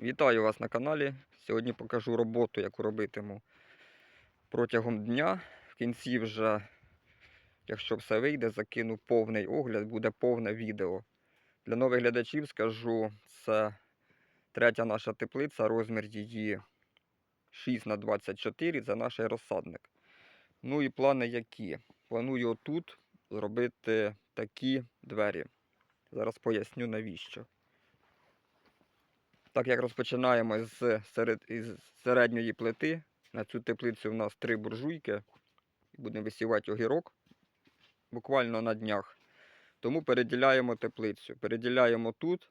Вітаю вас на каналі. Сьогодні покажу роботу, яку робитиму протягом дня. В кінці вже, якщо все вийде, закину повний огляд, буде повне відео. Для нових глядачів скажу, це третя наша теплиця, розмір її 6 на 24 це наш розсадник. Ну і плани які? Планую отут зробити такі двері. Зараз поясню навіщо. Так як розпочинаємо з, серед, із середньої плити, на цю теплицю в нас три буржуйки. Будемо висівати огірок буквально на днях. Тому переділяємо теплицю. Переділяємо тут.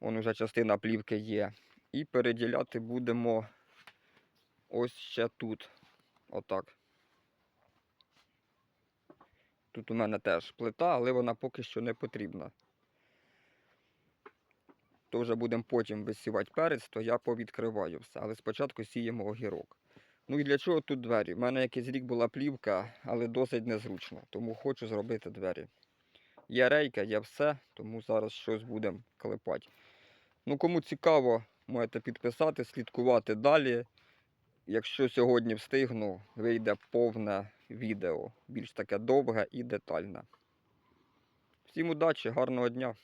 Вон уже частина плівки є. І переділяти будемо ось ще тут. Отак. Тут у мене теж плита, але вона поки що не потрібна то вже будемо потім висівати перець, то я повідкриваю все. Але спочатку сіємо огірок. Ну і для чого тут двері? У мене якийсь рік була плівка, але досить незручно, тому хочу зробити двері. Є рейка, є все, тому зараз щось будемо клепати. Ну, кому цікаво, можете підписати, слідкувати далі. Якщо сьогодні встигну, вийде повне відео, більш таке довге і детальне. Всім удачі, гарного дня!